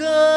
good.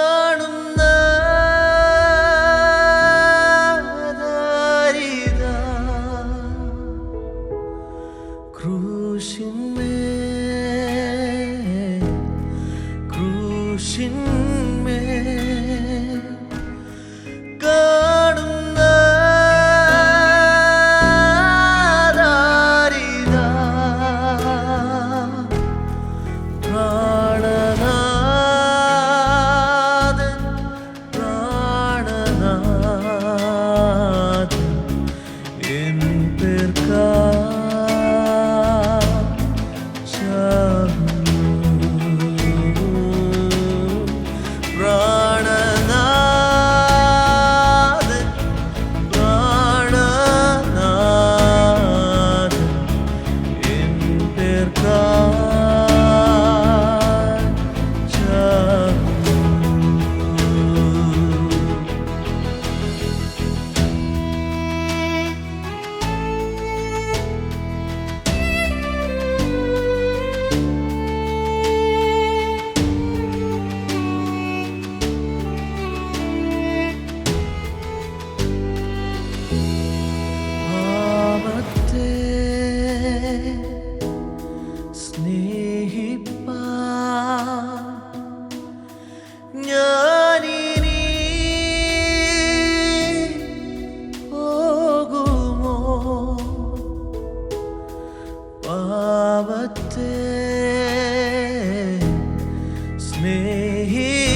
here.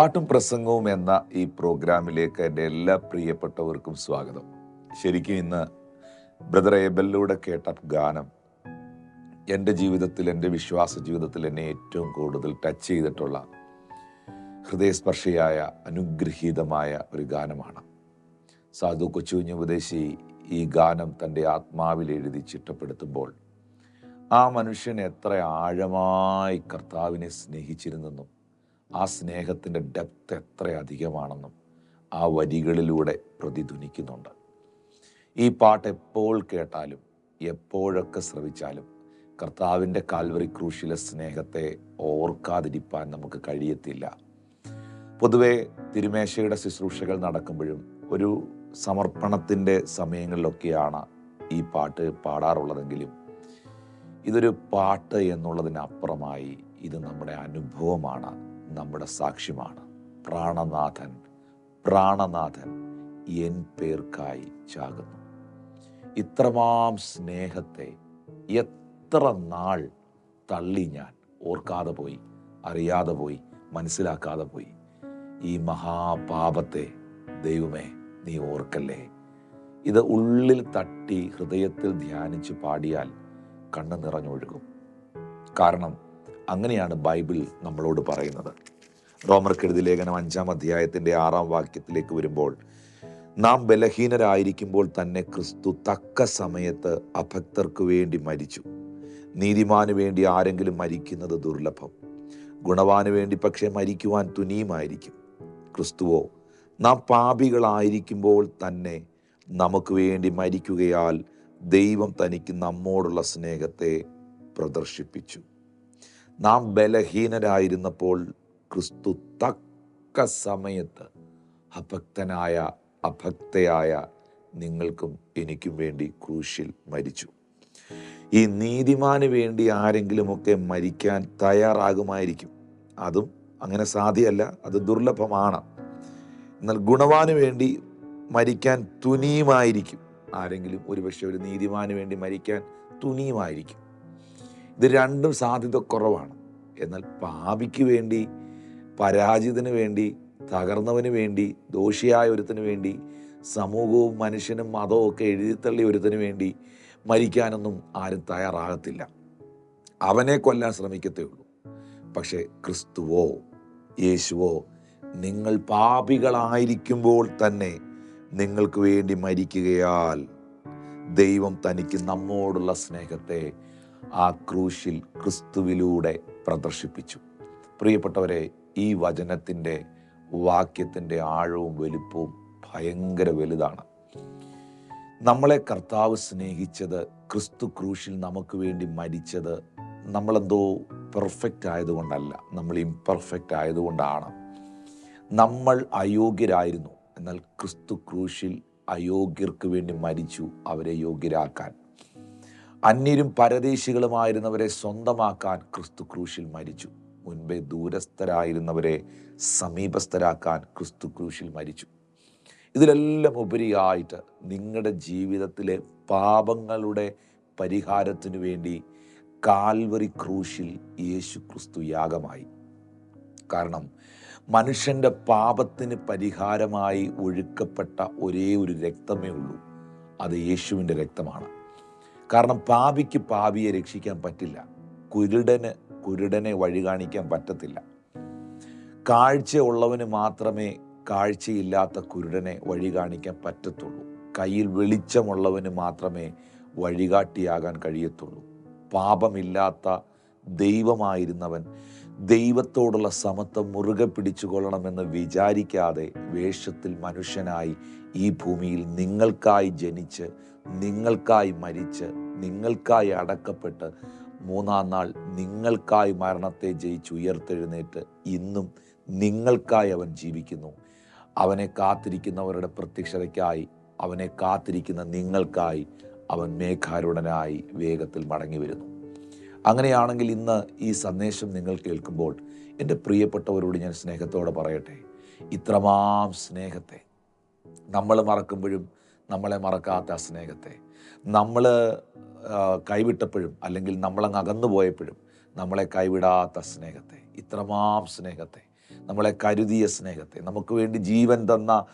പാട്ടും പ്രസംഗവും എന്ന ഈ പ്രോഗ്രാമിലേക്ക് എന്റെ എല്ലാ പ്രിയപ്പെട്ടവർക്കും സ്വാഗതം. ശരിക്കും ഇന്ന് ബ്രദർ ഏബലിലൂടെ കേട്ട ഗാനം എന്റെ ജീവിതത്തിൽ എന്റെ വിശ്വാസ ജീവിതത്തിൽ എന്നെ ഏറ്റവും കൂടുതൽ ടച്ച് ചെയ്തിട്ടുള്ള ഹൃദയസ്പർശിയായ അനുഗ്രഹീതമായ ഒരു ഗാനമാണ്. സാധു കൊച്ചുകുഞ്ഞ് ഉപദേശി ഈ ഗാനം തന്റെ ആത്മാവിൽ എഴുതി ചിട്ടപ്പെടുത്തുമ്പോൾ ആ മനുഷ്യൻ എത്ര ആഴമായി കർത്താവിനെ സ്നേഹിച്ചിരുന്നെന്നും ആ സ്നേഹത്തിന്റെ ഡെപ്ത് എത്ര അധികമാണെന്നും ആ വരികളിലൂടെ പ്രതിധ്വനിക്കുന്നുണ്ട്. ഈ പാട്ട് എപ്പോൾ കേട്ടാലും എപ്പോഴൊക്കെ ശ്രവിച്ചാലും കർത്താവിന്റെ കാൽവറി ക്രൂശിലെ സ്നേഹത്തെ ഓർക്കാതിരിപ്പാൻ നമുക്ക് കഴിയത്തില്ല. പൊതുവെ തിരുമേശയുടെ ശുശ്രൂഷകൾ നടക്കുമ്പോഴും ഒരു സമർപ്പണത്തിന്റെ സമയങ്ങളിലൊക്കെയാണ് ഈ പാട്ട് പാടാറുള്ളതെങ്കിലും ഇതൊരു പാട്ട് എന്നുള്ളതിനപ്പുറമായി ഇത് നമ്മുടെ അനുഭവമാണ്. നമ്മുടെ സാക്ഷ്യമാണ്. പ്രാണനാഥൻ പ്രാണനാഥൻ എൻ പേർക്കായി ചാകുന്നു. ഇത്രമാം സ്നേഹത്തെ എത്ര നാൾ തള്ളി ഞാൻ ഓർക്കാതെ പോയി അറിയാതെ പോയി മനസ്സിലാക്കാതെ പോയി. ഈ മഹാപാപത്തെ ദൈവമേ നീ ഓർക്കല്ലേ? ഇത് ഉള്ളിൽ തട്ടി ഹൃദയത്തിൽ ധ്യാനിച്ച് പാടിയാൽ കണ്ണ് നിറഞ്ഞൊഴുകും കാരണം അങ്ങനെയാണ് ബൈബിൾ നമ്മളോട് പറയുന്നത്. റോമർ റോമർക്കെഴുതി ലേഖനം അഞ്ചാം അധ്യായത്തിന്റെ ആറാം വാക്യത്തിലേക്ക് വരുമ്പോൾ നാം ബലഹീനരായിരിക്കുമ്പോൾ തന്നെ ക്രിസ്തു തക്ക സമയത്ത് അഭക്തർക്ക് വേണ്ടി മരിച്ചു. നീതിമാന് വേണ്ടി ആരെങ്കിലും മരിക്കുന്നത് ദുർലഭം. ഗുണവാന് വേണ്ടി പക്ഷേ മരിക്കുവാൻ തുനിയുമായിരിക്കും. ക്രിസ്തുവോ നാം പാപികളായിരിക്കുമ്പോൾ തന്നെ നമുക്ക് വേണ്ടി മരിക്കുകയാൽ ദൈവം തനിക്ക് നമ്മോടുള്ള സ്നേഹത്തെ പ്രദർശിപ്പിച്ചു. നാം ബലഹീനരായിരുന്നപ്പോൾ ക്രിസ്തു തക്ക സമയത്ത് അഭക്തനായ അഭക്തയായ നിങ്ങൾക്കും എനിക്കും വേണ്ടി ക്രൂശിൽ മരിച്ചു. ഈ നീതിമാന് വേണ്ടി ആരെങ്കിലുമൊക്കെ മരിക്കാൻ തയ്യാറാകുമായിരിക്കും. അതും അങ്ങനെ സാധ്യമല്ല അത് ദുർലഭമാണ്. എന്നാൽ ഗുണവാന് വേണ്ടി മരിക്കാൻ തുനിയുമായിരിക്കും. ആരെങ്കിലും ഒരുപക്ഷെ ഒരു നീതിമാന് വേണ്ടി മരിക്കാൻ തുനിയുമായിരിക്കും. ഇത് രണ്ടും സാധ്യത കുറവാണ്. എന്നാൽ പാപിക്ക് വേണ്ടി പരാജിതന് വേണ്ടി തകർന്നവന് വേണ്ടി ദോഷിയായ ഒരുത്തിന് വേണ്ടി സമൂഹവും മനുഷ്യനും മതവും ഒക്കെ എഴുതിത്തള്ളി ഒരുത്തിന് വേണ്ടി മരിക്കാനൊന്നും ആരും തയ്യാറാകത്തില്ല. അവനെ കൊല്ലാൻ ശ്രമിക്കത്തേ ഉള്ളൂ. പക്ഷേ ക്രിസ്തുവോ യേശുവോ നിങ്ങൾ പാപികളായിരിക്കുമ്പോൾ തന്നെ നിങ്ങൾക്ക് വേണ്ടി മരിക്കുകയാൽ ദൈവം തനിക്ക് നമ്മോടുള്ള സ്നേഹത്തെ ആ ക്രൂശിൽ ക്രിസ്തുവിലൂടെ പ്രദർശിപ്പിച്ചു. പ്രിയപ്പെട്ടവരെ ഈ വചനത്തിന്റെ വാക്യത്തിന്റെ ആഴവും വലുപ്പവും ഭയങ്കര വലുതാണ്. നമ്മളെ കർത്താവ് സ്നേഹിച്ചത് ക്രിസ്തു ക്രൂശിൽ നമുക്ക് വേണ്ടി മരിച്ചത് നമ്മളെന്തോ പെർഫെക്റ്റ് ആയതുകൊണ്ടല്ല നമ്മൾ ഇംപെർഫെക്റ്റ് ആയതുകൊണ്ടാണ്. നമ്മൾ അയോഗ്യരായിരുന്നു എന്നാൽ ക്രിസ്തു ക്രൂശിൽ അയോഗ്യർക്ക് വേണ്ടി മരിച്ചു അവരെ യോഗ്യരാക്കാൻ. അന്യരും പരദേശികളുമായിരുന്നവരെ സ്വന്തമാക്കാൻ ക്രിസ്തു ക്രൂശിൽ മരിച്ചു. മുൻപേ ദൂരസ്ഥരായിരുന്നവരെ സമീപസ്ഥരാക്കാൻ ക്രിസ്തു ക്രൂശിൽ മരിച്ചു. ഇതിലെല്ലാം ഉപരിയായിട്ട് നിങ്ങളുടെ ജീവിതത്തിലെ പാപങ്ങളുടെ പരിഹാരത്തിനു വേണ്ടി കാൽവറി ക്രൂശിൽ യേശു ക്രിസ്തു യാഗമായി. കാരണം മനുഷ്യന്റെ പാപത്തിന് പരിഹാരമായി ഒഴുക്കപ്പെട്ട ഒരേ ഒരു രക്തമേ ഉള്ളൂ. അത് യേശുവിന്റെ രക്തമാണ്. കാരണം പാപിക്ക് പാപിയെ രക്ഷിക്കാൻ പറ്റില്ല. കുരുടന് കുരുടനെ വഴി കാണിക്കാൻ പറ്റത്തില്ല. കാഴ്ച ഉള്ളവന് മാത്രമേ കാഴ്ചയില്ലാത്ത കുരുടനെ വഴി കാണിക്കാൻ പറ്റത്തുള്ളൂ. കയ്യിൽ വെളിച്ചമുള്ളവന് മാത്രമേ വഴികാട്ടിയാകാൻ കഴിയത്തുള്ളൂ. പാപമില്ലാത്ത ദൈവമായിരുന്നവൻ ദൈവത്തോടുള്ള സമത്വം മുറുകെ പിടിച്ചുകൊള്ളണമെന്ന് വിചാരിക്കാതെ വേഷത്തിൽ മനുഷ്യനായി ഈ ഭൂമിയിൽ നിങ്ങൾക്കായി ജനിച്ച് നിങ്ങൾക്കായി മരിച്ച് നിങ്ങൾക്കായി അടക്കപ്പെട്ട് മൂന്നാം നാൾ നിങ്ങൾക്കായി മരണത്തെ ജയിച്ച് ഉയർത്തെഴുന്നേറ്റ് ഇന്നും നിങ്ങൾക്കായി അവൻ ജീവിക്കുന്നു. അവനെ കാത്തിരിക്കുന്നവരുടെ പ്രത്യക്ഷതയ്ക്കായി അവനെ കാത്തിരിക്കുന്ന നിങ്ങൾക്കായി അവൻ മേഘാരുടനായി വേഗത്തിൽ മടങ്ങി വരുന്നു അങ്ങനെയാണെങ്കിൽ ഇന്ന് ഈ സന്ദേശം നിങ്ങൾ കേൾക്കുമ്പോൾ എന്റെ പ്രിയപ്പെട്ടവരോട് ഞാൻ സ്നേഹത്തോടെ പറയട്ടെ. ഇത്രമാം സ്നേഹത്തെ. നമ്മൾ മറക്കുമ്പോഴും നമ്മളെ മറക്കാത്ത ആ സ്നേഹത്തെ. നമ്മൾ കൈവിട്ടപ്പോഴും അല്ലെങ്കിൽ നമ്മളങ്ങ് അകന്നു പോയപ്പോഴും നമ്മളെ കൈവിടാത്ത സ്നേഹത്തെ. ഇത്രമാം സ്നേഹത്തെ. നമ്മളെ കരുതിയ സ്നേഹത്തെ. നമുക്ക് വേണ്ടി ജീവൻ തന്ന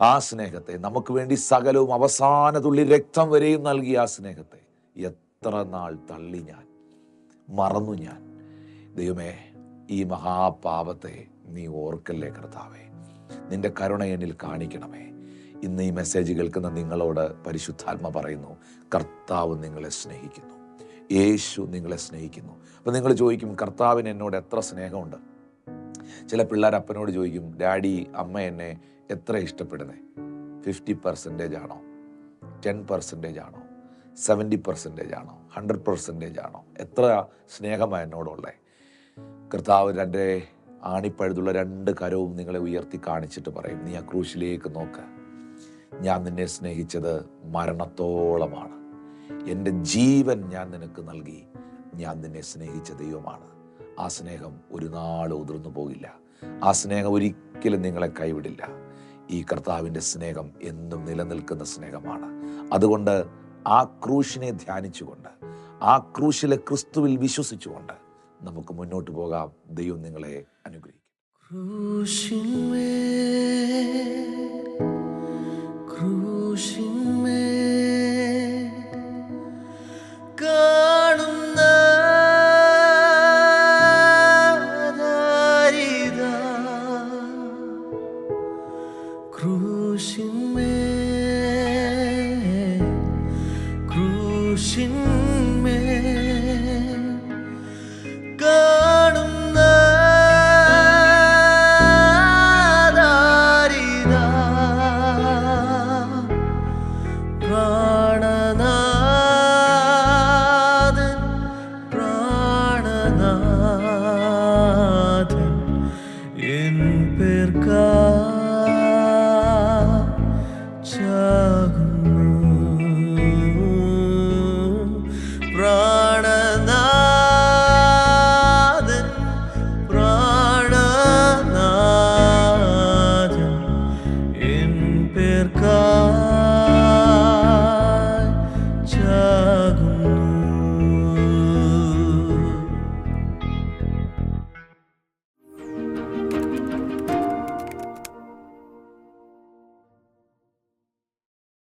ആ സ്നേഹത്തെ. നമുക്ക് വേണ്ടി സകലവും അവസാന തുള്ളി രക്തം വരെയും നൽകിയ ആ സ്നേഹത്തെ. എത്ര നാൾ തള്ളി ഞാൻ. മറന്നു ഞാൻ. ദൈവമേ ഈ മഹാപാപത്തെ നീ ഓർക്കല്ലേ കർത്താവേ. നിന്റെ കരുണ എന്നിൽ കാണിക്കണമേ. ഇന്ന് ഈ മെസ്സേജ് കേൾക്കുന്ന നിങ്ങളോട് പരിശുദ്ധാത്മ പറയുന്നു കർത്താവ് നിങ്ങളെ സ്നേഹിക്കുന്നു. യേശു നിങ്ങളെ സ്നേഹിക്കുന്നു. അപ്പം നിങ്ങൾ ചോദിക്കും കർത്താവിന് എന്നോട് എത്ര സ്നേഹമുണ്ട്? ചില പിള്ളേർ അപ്പനോട് ചോദിക്കും ഡാഡി അമ്മ എന്നെ എത്ര ഇഷ്ടപ്പെടുന്നേ? ഫിഫ്റ്റി പെർസെന്റേജ് ആണോ? ടെൻ പെർസെന്റേജ് ആണോ? സെവന്റി പെർസെന്റേജ് ആണോ ഹൺഡ്രഡ് പെർസെന്റേജ് ആണോ എത്ര സ്നേഹമാണ് എന്നോടുള്ളത്. കർത്താവ് എന്റെ ആണിപ്പഴുതുള്ള രണ്ട് കരവും നിങ്ങളെ ഉയർത്തി കാണിച്ചിട്ട് പറയും നീ ആ ക്രൂശിലേക്ക് നോക്ക്. ഞാൻ നിന്നെ സ്നേഹിച്ചത് മരണത്തോളമാണ്. എന്റെ ജീവൻ ഞാൻ നിനക്ക് നൽകി. ഞാൻ നിന്നെ സ്നേഹിച്ച ദൈവമാണ്. ആ സ്നേഹം ഒരു നാൾ ഉതിർന്നു പോകില്ല. ആ സ്നേഹം ഒരിക്കലും നിങ്ങളെ കൈവിടില്ല. ഈ കർത്താവിന്റെ സ്നേഹം എന്നും നിലനിൽക്കുന്ന സ്നേഹമാണ്. അതുകൊണ്ട് ആ ക്രൂശിനെ ധ്യാനിച്ചുകൊണ്ട് ആ ക്രൂശിലെ ക്രിസ്തുവിൽ വിശ്വസിച്ചുകൊണ്ട് നമുക്ക് മുന്നോട്ട് പോകാം. ദൈവം നിങ്ങളെ അനുഗ്രഹിക്കും. കാണുന്ന